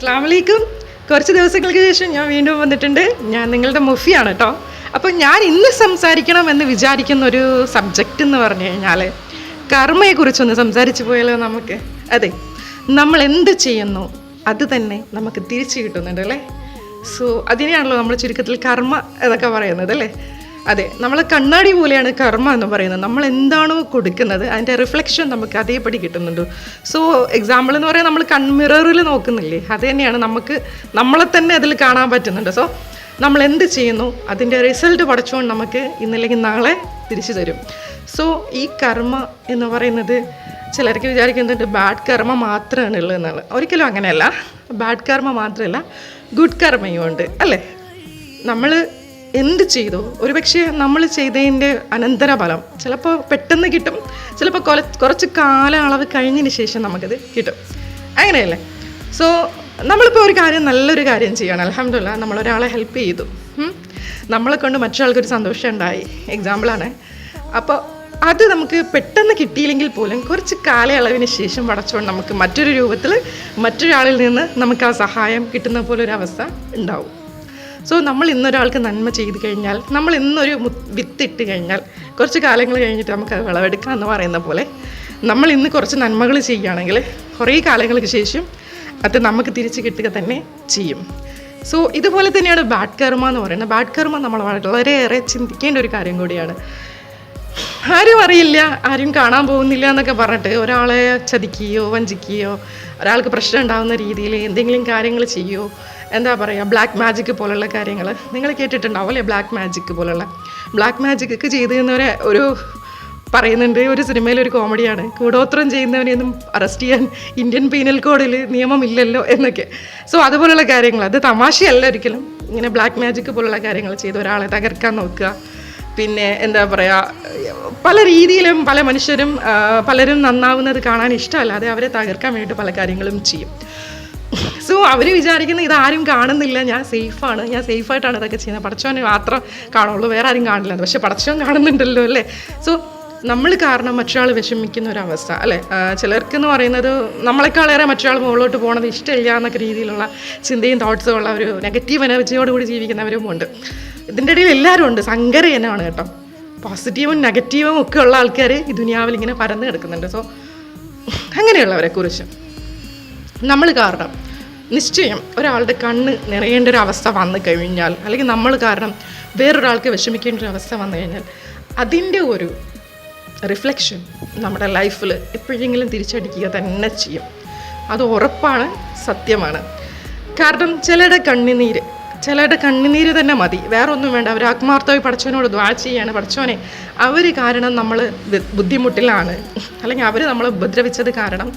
അസ്ലാമലൈക്കും കുറച്ച് ദിവസങ്ങൾക്ക് ശേഷം ഞാൻ വീണ്ടും വന്നിട്ടുണ്ട്. ഞാൻ നിങ്ങളുടെ മുഫിയാണ് കേട്ടോ അപ്പോൾ ഞാൻ ഇന്ന് സംസാരിക്കണം എന്ന് വിചാരിക്കുന്ന ഒരു സബ്ജക്റ്റ് എന്ന് പറഞ്ഞു കഴിഞ്ഞാൽ കർമ്മയെക്കുറിച്ചൊന്ന് സംസാരിച്ചു പോയാലോ നമുക്ക്? അതെ. നമ്മൾ എന്ത് ചെയ്യുന്നു അത് തന്നെ നമുക്ക് തിരിച്ചു കിട്ടുന്നുണ്ട് അല്ലേ? സോ അതിനെയാണല്ലോ നമ്മൾ ചുരുക്കത്തിൽ കർമ്മ എന്നൊക്കെ പറയുന്നത് അല്ലേ? അതെ നമ്മൾ കണ്ണാടി പോലെയാണ് കർമ്മ എന്ന് പറയുന്നത്. നമ്മൾ എന്താണോ കൊടുക്കുന്നത് അതിന്റെ റിഫ്ലക്ഷൻ നമുക്ക് അതേപടി കിട്ടുന്നുണ്ട്. സോ എക്സാമ്പിൾ എന്ന് പറയാൻ നമ്മൾ കൺമിററിൽ നോക്കുന്നില്ലേ അത് തന്നെയാണ് നമുക്ക് നമ്മളെ തന്നെ അതിൽ കാണാൻ പറ്റുന്നുണ്ട്. സോ നമ്മൾ എന്ത് ചെയ്യുന്നു അതിന്റെ റിസൾട്ട് പഠിച്ചുകൊണ്ട് നമുക്ക് ഇന്നല്ലെങ്കിൽ നാളെ തിരിച്ചു തരും. സോ ഈ കർമ്മ എന്ന് പറയുന്നത് ചിലർക്ക് വിചാരിക്കുന്നുണ്ട് ബാഡ് കർമ്മ മാത്രമാണ് ഉള്ളതെന്നാണ് ഒരിക്കലും അങ്ങനെയല്ല. ബാഡ് കർമ്മ മാത്രമല്ല ഗുഡ് കർമ്മയും ഉണ്ട് അല്ലേ? നമ്മൾ എന്ത് ചെയ്തു? ഒരുപക്ഷെ നമ്മൾ ചെയ്തതിന്റെ അനന്തരഫലം ചിലപ്പോൾ പെട്ടെന്ന് കിട്ടും. ചിലപ്പോൾ കൊല കുറച്ച് കാലയളവ് കഴിഞ്ഞതിന് ശേഷം നമുക്കത് കിട്ടും. അങ്ങനെയല്ലേ? സോ നമ്മളിപ്പോൾ ഒരു കാര്യം നല്ലൊരു കാര്യം ചെയ്യണം. അലഹമില്ല നമ്മളൊരാളെ ഹെൽപ്പ് ചെയ്തു. നമ്മളെ കൊണ്ട് മറ്റൊരാൾക്കൊരു സന്തോഷം ഉണ്ടായി. എക്സാമ്പിളാണ് അപ്പോൾ അത് നമുക്ക് പെട്ടെന്ന് കിട്ടിയില്ലെങ്കിൽ പോലും കുറച്ച് കാലയളവിന് ശേഷം പടച്ചുകൊണ്ട് നമുക്ക് മറ്റൊരു രൂപത്തിൽ മറ്റൊരാളിൽ നിന്ന് നമുക്ക് ആ സഹായം കിട്ടുന്ന പോലെ ഒരു അവസ്ഥ ഉണ്ടാവും. സോ നമ്മൾ ഇന്നൊരാൾക്ക് നന്മ ചെയ്ത് കഴിഞ്ഞാൽ നമ്മൾ ഇന്നൊരു വിത്തിട്ട് കഴിഞ്ഞാൽ കുറച്ച് കാലങ്ങൾ കഴിഞ്ഞിട്ട് നമുക്ക് അത് വിളവെടുക്കാം എന്ന് പറയുന്ന പോലെ നമ്മൾ ഇന്ന് കുറച്ച് നന്മകൾ ചെയ്യുകയാണെങ്കിൽ കുറേ കാലങ്ങൾക്ക് ശേഷം അത് നമുക്ക് തിരിച്ച് കിട്ടുക തന്നെ ചെയ്യും. സോ ഇതുപോലെ തന്നെയാണ് ബാഡ് കർമ്മ എന്ന് പറയുന്നത്. ബാഡ് കർമ്മ നമ്മൾ വളരെയേറെ ചിന്തിക്കേണ്ട ഒരു കാര്യം കൂടിയാണ്. ആരും അറിയില്ല. ആരും കാണാൻ പോകുന്നില്ല എന്നൊക്കെ പറഞ്ഞിട്ട് ഒരാളെ ചതിക്കുകയോ വഞ്ചിക്കുകയോ ഒരാൾക്ക് പ്രശ്നം ഉണ്ടാകുന്ന രീതിയിൽ എന്തെങ്കിലും കാര്യങ്ങൾ ചെയ്യുമോ എന്താ പറയുക ബ്ലാക്ക് മാജിക് പോലുള്ള കാര്യങ്ങൾ. നിങ്ങൾ കേട്ടിട്ടുണ്ടാവും അല്ലേ? ബ്ലാക്ക് മാജിക് പോലുള്ള. ബ്ലാക്ക് മാജിക് ചെയ്ത് തന്നവരെ ഒരു പറയുന്നുണ്ട് ഒരു സിനിമയിൽ ഒരു കോമഡിയാണ്. കൂടോത്രം ചെയ്യുന്നവനെയൊന്നും അറസ്റ്റ് ചെയ്യാൻ ഇന്ത്യൻ പീനൽ കോഡിൽ നിയമമില്ലല്ലോ എന്നൊക്കെ. സോ അതുപോലുള്ള കാര്യങ്ങൾ. അത് തമാശയല്ല ഒരിക്കലും. ഇങ്ങനെ ബ്ലാക്ക് മാജിക് പോലുള്ള കാര്യങ്ങൾ ചെയ്ത് ഒരാളെ തകർക്കാൻ നോക്കുക. പിന്നെ എന്താ പറയുക പല രീതിയിലും പല മനുഷ്യരും പലരും നന്നാവുന്നത് കാണാൻ ഇഷ്ടമല്ലാതെ അവരെ തകർക്കാൻ വേണ്ടിയിട്ട് പല കാര്യങ്ങളും ചെയ്യും. സോ അവർ വിചാരിക്കുന്ന ഇതാരും കാണുന്നില്ല ഞാൻ സേഫാണ് ഞാൻ സേഫായിട്ടാണ് ഇതൊക്കെ ചെയ്യുന്നത്. പടച്ചോനെ മാത്രം കാണുള്ളൂ വേറെ ആരും കാണില്ല. പക്ഷെ പടച്ചോൻ കാണുന്നുണ്ടല്ലോ അല്ലേ? സോ നമ്മൾ കാരണം മറ്റൊരാൾ വിഷമിക്കുന്ന ഒരു അവസ്ഥ അല്ലേ? ചിലർക്ക് എന്ന് പറയുന്നത് നമ്മളെക്കാളേറെ മറ്റൊരാൾ മുകളിലോട്ട് പോകണത് ഇഷ്ടമില്ല എന്നൊക്കെ രീതിയിലുള്ള ചിന്തയും തോട്ട്സും ഉള്ള ഒരു നെഗറ്റീവ് എനർജിയോടുകൂടി ജീവിക്കുന്നവരും ഉണ്ട്. ഇതിന്റെ ഇടയിൽ എല്ലാവരും ഉണ്ട്. സങ്കരജനമാണ് കേട്ടോ. പോസിറ്റീവും നെഗറ്റീവും ഒക്കെ ഉള്ള ആൾക്കാർ ഈ ദുനിയാവിൽ ഇങ്ങനെ പരന്ന് കിടക്കുന്നുണ്ട്. സോ അങ്ങനെയുള്ളവരെ കുറിച്ച്. നമ്മൾ കാരണം നിശ്ചയം ഒരാളുടെ കണ്ണ് നിറയേണ്ട ഒരു അവസ്ഥ വന്നു കഴിഞ്ഞാൽ അല്ലെങ്കിൽ നമ്മൾ കാരണം വേറൊരാൾക്ക് വിഷമിക്കേണ്ട ഒരു അവസ്ഥ വന്നു കഴിഞ്ഞാൽ അതിന്റെ ഒരു റിഫ്ലക്ഷൻ നമ്മുടെ ലൈഫിൽ എപ്പോഴെങ്കിലും തിരിച്ചടിക്കുക തന്നെ ചെയ്യും. അത് ഉറപ്പാണ് സത്യമാണ്. കാരണം ചിലരുടെ കണ്ണുനീര് ചിലരുടെ കണ്ണുനീര് തന്നെ മതി. വേറെ ഒന്നും വേണ്ട. അവർ ആത്മാർത്ഥമായി പഠിച്ചവനോട് ദ്വാ ചെയ്യാണ്. പഠിച്ചവനെ അവർ കാരണം നമ്മൾ ബുദ്ധിമുട്ടിലാണ്. അല്ലെങ്കിൽ അവർ നമ്മളെ ഉപദ്രവിച്ചത് കാരണം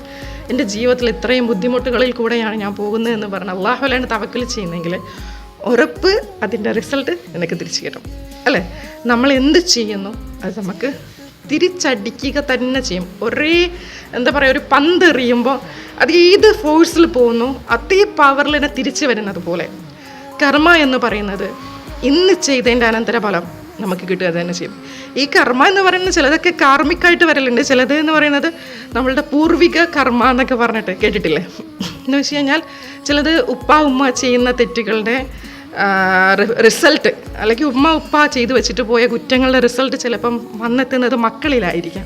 എന്റെ ജീവിതത്തിൽ ഇത്രയും ബുദ്ധിമുട്ടുകളിൽ കൂടെയാണ് ഞാൻ പോകുന്നത് എന്ന് പറഞ്ഞ് അള്ളാഹുലാണ് തവക്കൽ ചെയ്യുന്നെങ്കിൽ ഉറപ്പ് അതിന്റെ റിസൾട്ട് എനിക്ക് തിരിച്ചു കിട്ടും. അല്ലേ? നമ്മൾ എന്ത് ചെയ്യുന്നു? അത് നമുക്ക് തിരിച്ചടിക്കുക തന്നെ ചെയ്യും. ഒരേ എന്താ പറയുക ഒരു പന്ത് എറിയുമ്പോൾ അത് ഏത് ഫോഴ്സിൽ പോകുന്നു അതേ പവറിൽ തന്നെ തിരിച്ചു വരുന്നത് പോലെ. കർമ്മ എന്ന് പറയുന്നത് ഇന്ന് ചെയ്തതിന്റെ അനന്തരഫലം നമുക്ക് കിട്ടുക തന്നെ ചെയ്യും. ഈ കർമ്മ എന്ന് പറയുന്നത് ചിലതൊക്കെ കാർമികമായിട്ട് വരലുണ്ട്. ചിലത് എന്ന് പറയുന്നത് നമ്മളുടെ പൂർവിക കർമ്മ എന്നൊക്കെ പറഞ്ഞിട്ട് കേട്ടിട്ടില്ലേ? എന്ന് വെച്ച് കഴിഞ്ഞാൽ ചിലത് ഉപ്പ ഉമ്മ ചെയ്യുന്ന തെറ്റുകളുടെ റിസൾട്ട് അല്ലെങ്കിൽ ഉമ്മ ഉപ്പ ചെയ്തു വെച്ചിട്ട് പോയ കുറ്റങ്ങളുടെ റിസൾട്ട് ചിലപ്പം വന്നെത്തുന്നത് മക്കളിലായിരിക്കാം.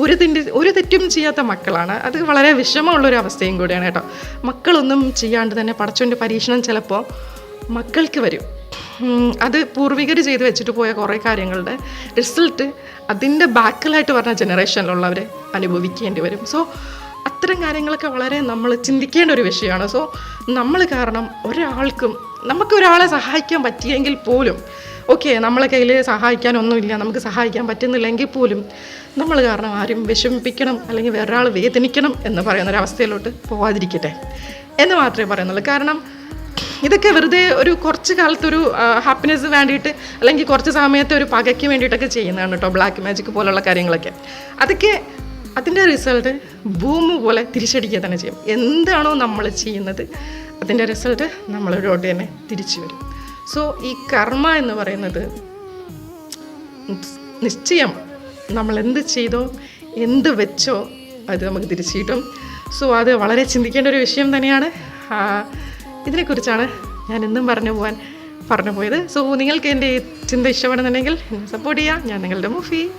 ഒരു തിന്റെ ഒരു തെറ്റും ചെയ്യാത്ത മക്കളാണ്. അത് വളരെ വിഷമമുള്ളൊരു അവസ്ഥയും കൂടിയാണ് കേട്ടോ. മക്കളൊന്നും ചെയ്യാണ്ട് തന്നെ പടച്ചോന്റെ പരീക്ഷണം ചിലപ്പോൾ മക്കൾക്ക് വരും. അത് പൂർവികർ ചെയ്ത് വെച്ചിട്ട് പോയ കുറേ കാര്യങ്ങളുടെ റിസൾട്ട് അതിന്റെ ബാക്കിലായിട്ട് പറഞ്ഞ ജനറേഷനിലുള്ളവർ അനുഭവിക്കേണ്ടി വരും. സോ അത്തരം കാര്യങ്ങളൊക്കെ വളരെ നമ്മൾ ചിന്തിക്കേണ്ട ഒരു വിഷയമാണ്. സോ നമ്മൾ കാരണം ഒരാൾക്കും നമുക്ക് ഒരാളെ സഹായിക്കാൻ പറ്റിയെങ്കിൽ പോലും ഓക്കെ നമ്മളെ കയ്യിൽ സഹായിക്കാനൊന്നുമില്ല നമുക്ക് സഹായിക്കാൻ പറ്റുന്നില്ലെങ്കിൽ പോലും നമ്മൾ കാരണം ആരും വിഷമിപ്പിക്കണം അല്ലെങ്കിൽ വേറൊരാൾ വേദനിക്കണം എന്ന് പറയുന്ന ഒരു അവസ്ഥയിലോട്ട് പോവാതിരിക്കട്ടെ എന്ന് മാത്രമേ പറയുന്നുള്ളൂ. കാരണം ഇതൊക്കെ വെറുതെ ഒരു കുറച്ച് കാലത്തൊരു ഹാപ്പിനെസ് വേണ്ടിയിട്ട് അല്ലെങ്കിൽ കുറച്ച് സമയത്തെ ഒരു പകയ്ക്ക് വേണ്ടിയിട്ടൊക്കെ ചെയ്യുന്നതാണ് കേട്ടോ ബ്ലാക്ക് മാജിക് പോലുള്ള കാര്യങ്ങളൊക്കെ. അതൊക്കെ അതിന്റെ റിസൾട്ട് ഭൂമി പോലെ തിരിച്ചടിക്കുക തന്നെ ചെയ്യും. എന്താണോ നമ്മൾ ചെയ്യുന്നത് അതിന്റെ റിസൾട്ട് നമ്മളിലോട്ട് തന്നെ തിരിച്ചു വരും. സോ ഈ കർമ്മ എന്ന് പറയുന്നത് നിശ്ചയം നമ്മൾ എന്ത് ചെയ്തോ എന്ത് വെച്ചോ അത് നമുക്ക് തിരിച്ചു കിട്ടും. സോ അത് വളരെ ചിന്തിക്കേണ്ട ഒരു വിഷയം തന്നെയാണ്. ഇതിനെക്കുറിച്ചാണ് ഞാൻ എന്നും പറഞ്ഞു പോകാൻ പറഞ്ഞു പോയത്. സോ നിങ്ങൾക്ക് എന്റെ ചിന്ത ഇഷ്ടപ്പെടുന്നുണ്ടെങ്കിൽ സപ്പോർട്ട് ചെയ്യാം. ഞാൻ നിങ്ങളുടെ മുഫി.